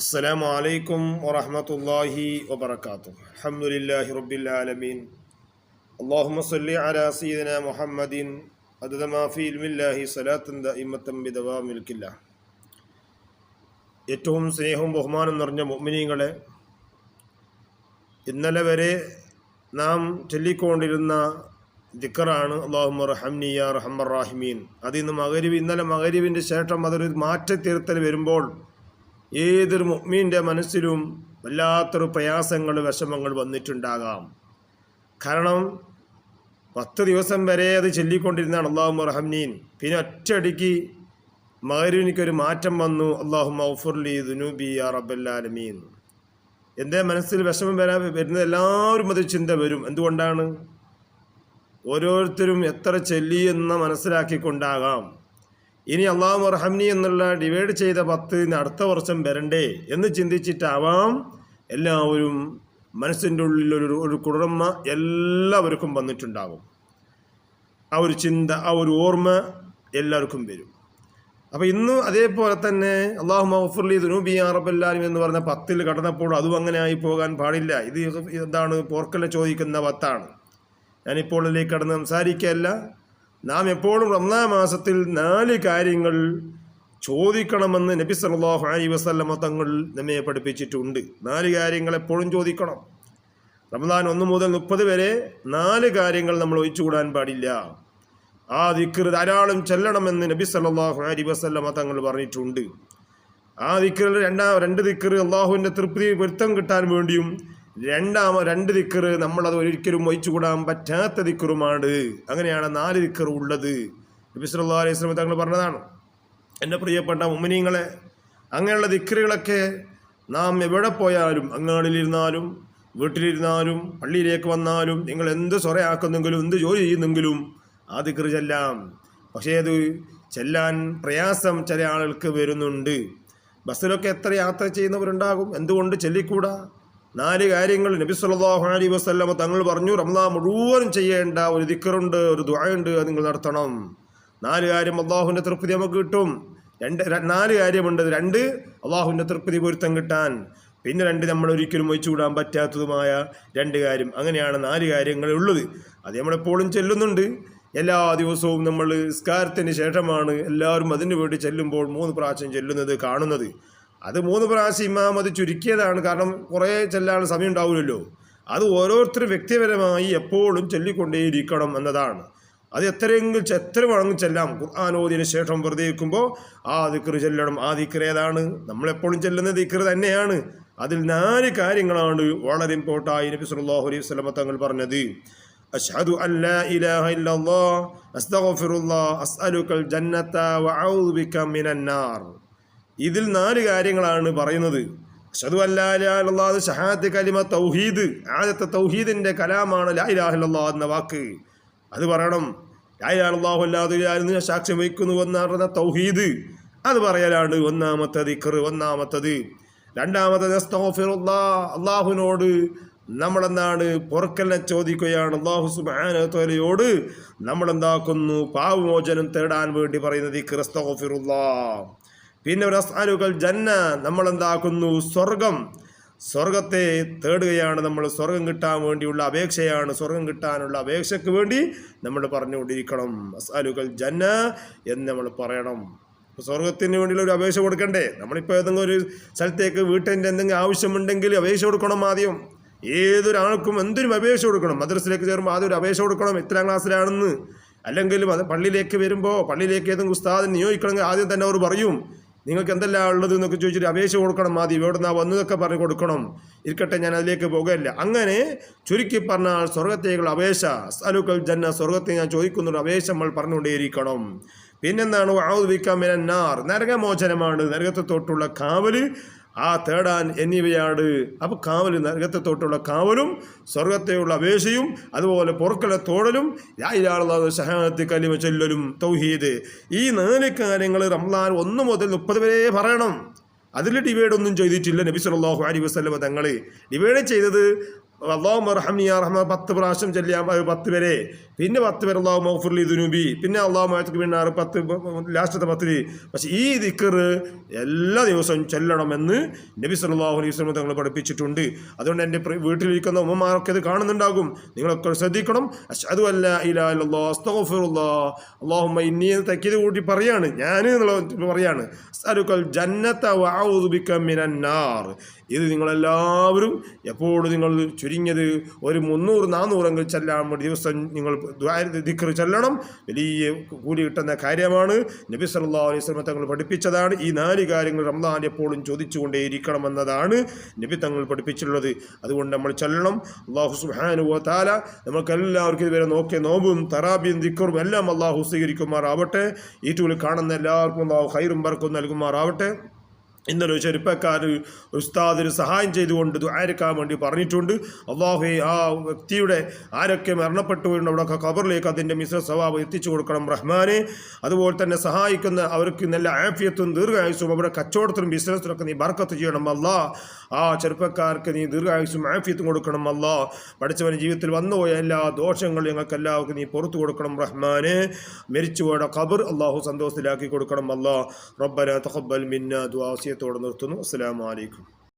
السلام عليكم ورحمة الله وبركاته الحمد لله رب العالمين اللهم صل على سيدنا محمد عدد ما في علم الله صلاة دائمة بدوام ملك الله ഏറ്റവും സ്നേഹവും ബഹുമാനം നിറഞ്ഞ മുഅ്മിനീങ്ങളെ ഇന്നലെ വരെ നാം ചൊല്ലിക്കൊണ്ടിരുന്ന ദിക്കറാണ് അള്ളാഹു റഹംനിയ റഹമ്മർ റാഹിമീൻ അതിന്ന് മകരിവ് ഇന്നലെ മകരിവിൻ്റെ ശേഷം അതൊരു മാറ്റത്തിരുത്തൽ വരുമ്പോൾ ഏതൊരു മുഹ്മീന്റെ മനസ്സിലും വല്ലാത്തൊരു പ്രയാസങ്ങൾ വിഷമങ്ങൾ വന്നിട്ടുണ്ടാകാം. കാരണം പത്ത് ദിവസം വരെ അത് ചൊല്ലിക്കൊണ്ടിരുന്നതാണ് അള്ളാഹു റഹംനീൻ പിന്നെ ഒറ്റയടിക്ക് മകരുവിനിക്കൊരു മാറ്റം വന്നു. അള്ളാഹു മൗഫുർലി ദുനൂബി ആ റബ്ബല്ലാലമീൻ എന്റെ മനസ്സിൽ വിഷമം വരാൻ വരുന്ന എല്ലാവരും അത് ചിന്ത വരും. എന്തുകൊണ്ടാണ്? ഓരോരുത്തരും എത്ര ചൊല്ലി എന്ന് മനസ്സിലാക്കിക്കൊണ്ടാകാം. ഇനി അള്ളാഹു റഹംനി എന്നുള്ള ഡിവൈഡ് ചെയ്ത പത്ത് അടുത്ത വർഷം വരണ്ടേ എന്ന് ചിന്തിച്ചിട്ടാവാം എല്ലാവരും മനസ്സിന്റെ ഉള്ളിൽ ഒരു ഒരു കുളിർമ എല്ലാവർക്കും വന്നിട്ടുണ്ടാകും ആ ഒരു ചിന്ത ആ ഒരു ഓർമ്മ എല്ലാവർക്കും വരും. അപ്പോൾ ഇന്ന് അതേപോലെ തന്നെ അള്ളാഹു മഹഫുർലി ദുനൂബി അറബല്ലാലും എന്ന് പറഞ്ഞ പത്തിൽ കടന്നപ്പോൾ അതും അങ്ങനെ ആയി പോകാൻ പാടില്ല. ഇത് എന്താണ് പോർക്കല ചോദിക്കുന്ന പത്താണ് ഞാനിപ്പോൾ ഇതിലേക്ക് കടന്ന് സംസാരിക്കുകയല്ല. നാം എപ്പോഴും റംദാ മാസത്തിൽ നാല് കാര്യങ്ങൾ ചോദിക്കണമെന്ന് നബി സല്ലാഹു അലൈ വസല്ലമ തങ്ങൾ നമ്മെ പഠിപ്പിച്ചിട്ടുണ്ട്. നാല് കാര്യങ്ങൾ എപ്പോഴും ചോദിക്കണം. റമദാൻ ഒന്ന് മുതൽ മുപ്പത് വരെ നാല് കാര്യങ്ങൾ നമ്മൾ ഒഴിച്ചുകൂടാൻ പാടില്ല. ആ ദിക്കർ ധാരാളം ചെല്ലണമെന്ന് നബി സല്ലാഹു അലൈ വസല്ലമ തങ്ങൾ പറഞ്ഞിട്ടുണ്ട്. ആ ദിക്കറിൽ രണ്ടാം രണ്ട് ദിക്കർ അള്ളാഹുവിന്റെ തൃപ്തി പൊരുത്തം കിട്ടാൻ വേണ്ടിയും രണ്ടാമ രണ്ട് ദിക്കർ നമ്മളത് ഒരിക്കലും ഒഴിച്ചുകൂടാൻ പറ്റാത്ത ദിക്കറുമാണ്. അങ്ങനെയാണ് നാല് ദിക്കർ ഉള്ളത്. നബിസ്വല്ലാ അലൈഹി സ്വലം തങ്ങൾ പറഞ്ഞതാണ് എന്റെ പ്രിയപ്പെട്ട ഉമ്മനീങ്ങളെ അങ്ങനെയുള്ള ദിക്കറുകളൊക്കെ നാം എവിടെ പോയാലും അങ്ങാടിലിരുന്നാലും വീട്ടിലിരുന്നാലും പള്ളിയിലേക്ക് വന്നാലും നിങ്ങൾ എന്ത് സ്വറയാക്കുന്നെങ്കിലും എന്ത് ജോലി ചെയ്യുന്നെങ്കിലും ആ ദിക്കറ് ചെല്ലാം. പക്ഷേ അത് ചെല്ലാൻ പ്രയാസം ചില ആളുകൾക്ക് വരുന്നുണ്ട്. ബസ്സിലൊക്കെ എത്ര യാത്ര ചെയ്യുന്നവരുണ്ടാകും? എന്തുകൊണ്ട് ചെല്ലിക്കൂടാ? നാല് കാര്യങ്ങൾ നബി സല്ലാഹു അലി വസല്ലമ തങ്ങൾ പറഞ്ഞു റമദാൻ മുഴുവനും ചെയ്യേണ്ട ഒരു ദിക്കറുണ്ട് ഒരു ദുആയുണ്ട് അത് നിങ്ങൾ നടത്തണം. നാല് കാര്യം അള്ളാഹുവിന്റെ തൃപ്തി നമുക്ക് കിട്ടും. രണ്ട് നാല് കാര്യമുണ്ട്. രണ്ട് അള്ളാഹുവിന്റെ തൃപ്തി പൊരുത്തം കിട്ടാൻ. പിന്നെ രണ്ട് നമ്മൾ ഒരിക്കലും ഒഴിച്ചുകൂടാൻ പറ്റാത്തതുമായ രണ്ട് കാര്യം. അങ്ങനെയാണ് നാല് കാര്യങ്ങൾ ഉള്ളത്. അത് നമ്മളെപ്പോഴും ചെല്ലുന്നുണ്ട്. എല്ലാ ദിവസവും നമ്മൾ നിസ്കാരത്തിന് ശേഷമാണ് എല്ലാവരും അതിനു വേണ്ടി ചെല്ലുമ്പോൾ മൂന്ന് പ്രാവശ്യം ചെല്ലുന്നത് കാണുന്നത്. അത് മൂന്ന് പ്രാവശ്യം ഇമാം അത് ചുരുക്കിയതാണ്. കാരണം കുറേ ചെല്ലാൻ സമയം ഉണ്ടാവില്ലല്ലോ അത് ഓരോരുത്തരും വ്യക്തിപരമായി എപ്പോഴും ചൊല്ലിക്കൊണ്ടേയിരിക്കണം എന്നതാണ്. അത് എത്രയെങ്കിലും എത്ര വേണമെങ്കിൽ ചെല്ലാം. ഖുർആൻ ശേഷം വെറുതെ ഇരിക്കുമ്പോൾ ആ ദിക്ർ ചെല്ലണം. ആ ദിക്ർ ഏതാണ്? നമ്മളെപ്പോഴും ചെല്ലുന്ന ദിക്ർ തന്നെയാണ്. അതിൽ നാല് കാര്യങ്ങളാണ് വളരെ ഇമ്പോർട്ടായി നബി സല്ലല്ലാഹു അലൈഹി വസല്ലമ തങ്ങൾ പറഞ്ഞത്. അഷ്ഹദു അല്ലാ ഇലാഹ ഇല്ലല്ലാഹ് അസ്തഗ്ഫിറുല്ലാഹ് അസ്അലുക്കൽ ജന്നത വഅഊദു ബിക മിനൻ നാർ. ഇതിൽ നാല് കാര്യങ്ങളാണ് പറയുന്നത്. അഷദു അല്ലാഹ് ഷഹാദ് കലിമ തൗഹീദ്. ആദ്യത്തെ തൗഹീദിന്റെ കലാമാണ് ലാ ഇലാഹ ഇല്ലല്ലാഹ് എന്ന വാക്ക്. അത് പറയണം. ലായിലാഹു അല്ലാതെ സാക്ഷ്യം വഹിക്കുന്നു എന്നറിയുന്ന തൗഹീദ്. അത് പറയലാണ് ഒന്നാമത്തെ ദിക്കർ ഒന്നാമത്തത്. രണ്ടാമത്തത് അള്ളാഹുവിനോട് നമ്മളെന്താണ് പൊറക്കലിനെ ചോദിക്കുകയാണ്. അള്ളാഹു സുബാനോട് നമ്മളെന്താക്കുന്നു? പാവമോചനം തേടാൻ വേണ്ടി പറയുന്നത് ഈ അസ്തഗ്ഫിറുല്ലാ. പിന്നെ ഒരു അസാലുകൾ ജന്ന നമ്മൾ എന്താക്കുന്നു സ്വർഗം. സ്വർഗത്തെ തേടുകയാണ് നമ്മൾ. സ്വർഗം കിട്ടാൻ വേണ്ടിയുള്ള അപേക്ഷയാണ്. സ്വർഗം കിട്ടാനുള്ള അപേക്ഷയ്ക്ക് വേണ്ടി നമ്മൾ പറഞ്ഞുകൊണ്ടിരിക്കണം. അസാലുകൾ ജന്ന എന്ന് നമ്മൾ പറയണം. സ്വർഗത്തിന് വേണ്ടിയുള്ള ഒരു അപേക്ഷ കൊടുക്കണ്ടേ? നമ്മളിപ്പോൾ ഏതെങ്കിലും ഒരു സ്ഥലത്തേക്ക് വീട്ടിന്റെ എന്തെങ്കിലും ആവശ്യമുണ്ടെങ്കിൽ അപേക്ഷ കൊടുക്കണം ആദ്യം. ഏതൊരാൾക്കും എന്തിനും അപേക്ഷ കൊടുക്കണം? മദ്രസിലേക്ക് ചേരുമ്പോൾ ആദ്യം ഒരു അപേക്ഷ കൊടുക്കണം. എത്രാം ക്ലാസ്സിലാണെന്ന്. അല്ലെങ്കിൽ പള്ളിയിലേക്ക് വരുമ്പോൾ പള്ളിയിലേക്ക് ഏതെങ്കിലും ഉസ്താദിനെ നിയോഗിക്കണമെങ്കിൽ ആദ്യം തന്നെ അവർ പറയും. നിങ്ങൾക്ക് എന്തെല്ലാം ഉള്ളത് എന്നൊക്കെ ചോദിച്ചിട്ട് അപേക്ഷ കൊടുക്കണം മതി നിന്ന് വന്നതൊക്കെ പറഞ്ഞ് കൊടുക്കണം. ഇരിക്കട്ടെ ഞാൻ അതിലേക്ക് പോകുകയില്ല അങ്ങനെ ചുരുക്കി പറഞ്ഞാൽ സ്വർഗത്തേക്കുള്ള അപേക്ഷ അലുക്കൽ ജന്ന സ്വർഗത്തെ ഞാൻ ചോദിക്കുന്നുണ്ട് അപേക്ഷ നമ്മൾ പറഞ്ഞുകൊണ്ടേയിരിക്കണം. പിന്നെന്താണ്? ഔദ്വിക്കമിനാർ നരകമോചനമാണ്. നരകത്തെ തൊട്ടുള്ള കാവൽ. ആ തേടാൻ എന്നിവയാണ് അപ്പോൾ കാവൽ നരകത്തെ തൊട്ടുള്ള കാവലും സ്വർഗത്തെയുള്ള അപേക്ഷയും അതുപോലെ പൊറുക്കളെ തോടലും ഷഹാദത്ത് കലിമ ചൊല്ലലും തൗഹീദ്. ഈ നാല് കാര്യങ്ങൾ റംലാൻ ഒന്ന് മുതൽ മുപ്പത് വരെ പറയണം. അതിൽ ഡിവൈഡ് ഒന്നും ചെയ്തിട്ടില്ല നബി സല്ലല്ലാഹു അലൈഹി വസല്ലമ തങ്ങൾ ഡിവൈഡ് ചെയ്തത് അള്ളാഹു റഹംനി റഹ്മ പത്ത് പ്രാവശ്യം ചെല്ലിയാൽ അത് പത്ത് വരെ പിന്നെ പത്ത് പേര് അള്ളാഹു മൗഫുർലി ദുനൂബി. പിന്നെ അള്ളാഹു മായത്തുക്ക് പിന്നെ ആറ് പത്ത് ലാസ്റ്റത്തെ പത്തിൽ പക്ഷെ ഈ ദിക്കർ എല്ലാ ദിവസവും ചെല്ലണമെന്ന് നബി സല്ലല്ലാഹു അലൈഹി വസല്ലം തങ്ങൾ പഠിപ്പിച്ചിട്ടുണ്ട്. അതുകൊണ്ട് എന്റെ വീട്ടിലിരിക്കുന്ന ഉമ്മമാരൊക്കെ ഇത് കാണുന്നുണ്ടാകും. നിങ്ങളൊക്കെ ശ്രദ്ധിക്കണം. അഷ്ഹദു അല്ല ഇലാ ഇല്ലല്ലാഹ് അസ്തഗ്ഫിറുല്ലാഹ്. അല്ലാഹുമ്മ ഇന്നി തക്കീത് കൂട്ടി പറയാണ്. ഞാൻ എന്നുള്ള പറയാണ്. അസ്അലുക്കൽ ജന്നത ഇത് നിങ്ങളെല്ലാവരും എപ്പോഴും നിങ്ങൾ ചുരുങ്ങിയത് ഒരു മുന്നൂറ് നാനൂറെങ്കിൽ ചെല്ലാൻ വേണ്ടി ദിവസം നിങ്ങൾ ദിക്കർ ചെല്ലണം. വലിയ കൂലി കിട്ടുന്ന കാര്യമാണ്. നബി സല്ലാ അലൈഹി സ്വലമ തങ്ങൾ പഠിപ്പിച്ചതാണ്. ഈ നാല് കാര്യങ്ങൾ റംദാൻ എപ്പോഴും ചോദിച്ചുകൊണ്ടേയിരിക്കണം എന്നതാണ് നബി തങ്ങൾ പഠിപ്പിച്ചിട്ടുള്ളത്. അതുകൊണ്ട് നമ്മൾ ചെല്ലണം. അള്ളാഹു സുബ്ഹാനഹു താല നമുക്കെല്ലാവർക്കും ഇതുവരെ നോക്കിയ നോമ്പും തറാബിയും ദിക്കറും എല്ലാം അള്ളാഹു സ്വീകരിക്കുമാറാവട്ടെ. ഈ ടൂളിൽ കാണുന്ന എല്ലാവർക്കും അള്ളാഹു ഹൈറും ബർക്കും നൽകുമാറാവട്ടെ. ഇന്നലെ ഒരു ചെറുപ്പക്കാർ ഉസ്താദിന് സഹായം ചെയ്തുകൊണ്ട് ദുആരിക്കാൻ വേണ്ടി പറഞ്ഞിട്ടുണ്ട്. അള്ളാഹുവെ ആ വ്യക്തിയുടെ ആരൊക്കെ മരണപ്പെട്ടു വീണ് അവിടെയൊക്കെ ഖബറിലേക്ക് അതിന്റെ മിശ്ര സ്വഭാവം എത്തിച്ചു കൊടുക്കണം റഹ്മാനെ. അതുപോലെ തന്നെ സഹായിക്കുന്ന അവർക്ക് നല്ല ആഫിയത്തും ദീർഘായുസും അവിടെ കച്ചവടത്തിനും ബിസിനസ്സിനൊക്കെ നീ ബർക്കത്ത് ചെയ്യണം അല്ലാ. ആ ചെറുപ്പക്കാർക്ക് നീ ദീർഘായുസും ആഫിയത്തും കൊടുക്കണം അല്ലാ. പഠിച്ചവന് ജീവിതത്തിൽ വന്നുപോയ എല്ലാ ദോഷങ്ങളും ഞങ്ങൾക്ക് എല്ലാവർക്കും നീ പുറത്തു കൊടുക്കണം റഹ്മാനെ. മരിച്ചുപോയ ഖബർ അള്ളാഹു സന്തോഷത്തിലാക്കി കൊടുക്കണം അല്ലാ. റബ്ബന തഖബ്ബൽ മിന്ന ദുആസിയത്തോടെ നിർത്തുന്നു. അസ്സലാമു അലൈക്കും.